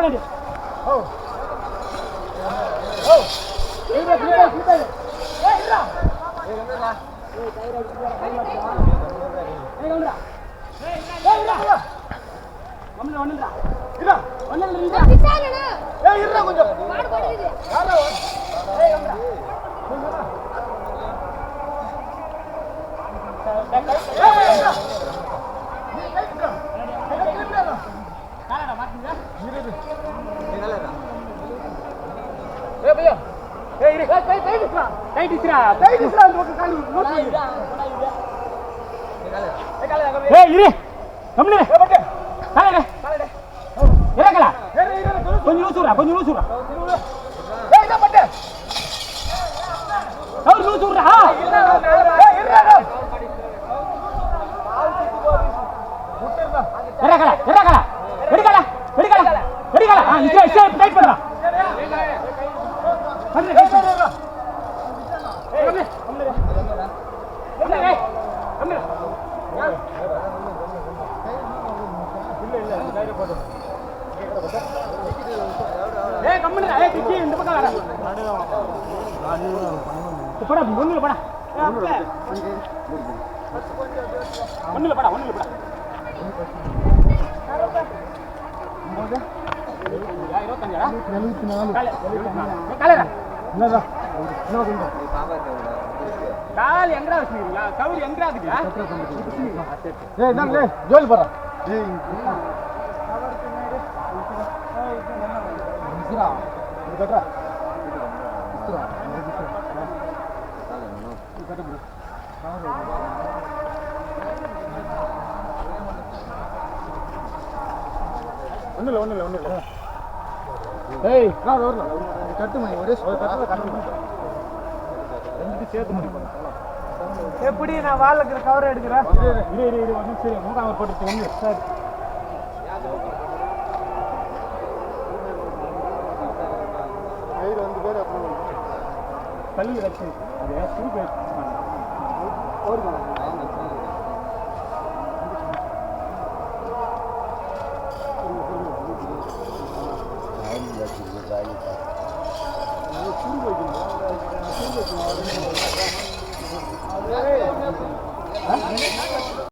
올라가려. 어우. 어우. 얘들아, 들어가, 들어가. 야, 얘들아. 얘들아. Yeah. ஏய் இருடா கொஞ்சம் மாடு போடுது யாரா ஏய் வந்துடா கொஞ்சம் லூசுரா கொஞ்சம் அவர் லூசுரா இந்த பக்கம் வர போடா ஒண்ணுல போடா. ஒண்ணுல போடா ஒண்ணுல போடா. எழுபத்தி நாலு கால் எங்கடா வச்சிருக்கீங்களா? கவுரி எங்கடா ஏய் என்ன ஏய் ஜோலி போறா ஏய் இஸ்ரா இது கட்டா இஸ்ரா ஒண்ணுல ஒண்ணுல ஒண்ணுல ஏய் நான் வரல கட்டு மணி ஒரே ரெண்டு சேர்த்து மணி எப்படி நான் வாழக்கு கவர் எடுக்கிறேன் இரு இரு இரு ஒன்று சரி மூக்காம போட்டு ஒன்று சரி पहले रखते हैं और